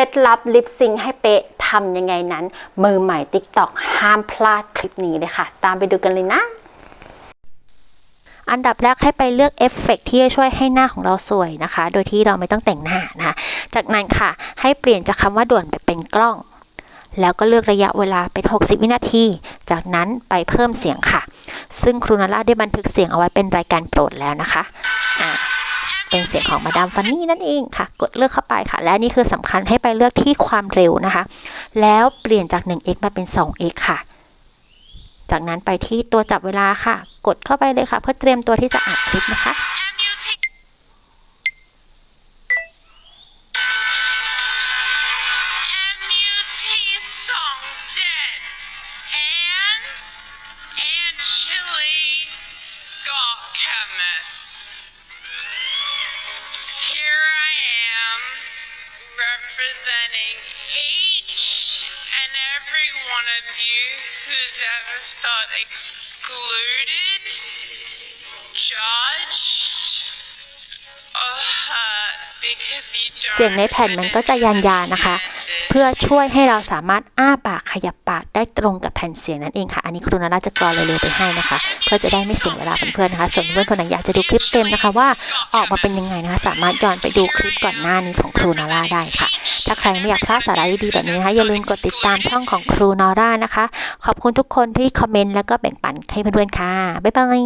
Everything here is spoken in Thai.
ล็ดลับลิปซิงให้เป๊ะทำยังไงนั้น มือใหม่ TikTok ห้ามพลาดคลิปนี้เลยค่ะ ตามไปดูกันเลยนะอันดับแรกให้ไปเลือกเอฟเฟกต์ที่จะช่วยให้หน้าของเราสวยนะคะ โดยที่เราไม่ต้องแต่งหน้านะคะ จากนั้นค่ะ ให้เปลี่ยนจากคำว่าด่วนไปเป็นกล้อง แล้วก็เลือกระยะเวลาเป็น 60 วินาที จากนั้นไปเพิ่มเสียงค่ะ ซึ่งครูนาร่าได้บันทึกเสียงเอาไว้เป็นรายการโปรดแล้วนะคะอ่า เป็นเสียงของมาดามฟันนี่นั่นเองค่ะ กดเลือกเข้าไปค่ะ และนี่คือสำคัญให้ไปเลือกที่ความเร็วนะคะ แล้วเปลี่ยนจาก 1x มาเป็น 2x ค่ะ จากนั้นไปที่ตัวจับเวลาค่ะ กดเข้าไปเลยค่ะ เพื่อเตรียมตัวที่จะอัดคลิปนะคะ representing each and every one of you who's ever felt excluded, judged, or เสียงในแผ่นมันก็จะยันยานะคะ เพื่อช่วยให้เราสามารถอ้าปากขยับปากได้ตรงกับแผ่นเสียงนั่นเองค่ะ อันนี้ครูนาราจะกรอเร็วๆไปให้นะคะ เพื่อจะได้ไม่เสียเวลาเพื่อนๆนะคะ ส่วนเพื่อนคนไหนอยากจะดูคลิปเต็มนะคะว่าออกมาเป็นยังไงนะคะ สามารถย้อนไปดูคลิปก่อนหน้านี้ของครูนาราได้ค่ะ ถ้าใครไม่อยากพลาดสาระดีๆแบบนี้นะคะอย่าลืมกดติดตามช่องของครูนอร่านะคะ ขอบคุณทุกคนที่คอมเมนต์แล้วก็แบ่งปันให้เพื่อนๆค่ะบ๊ายบาย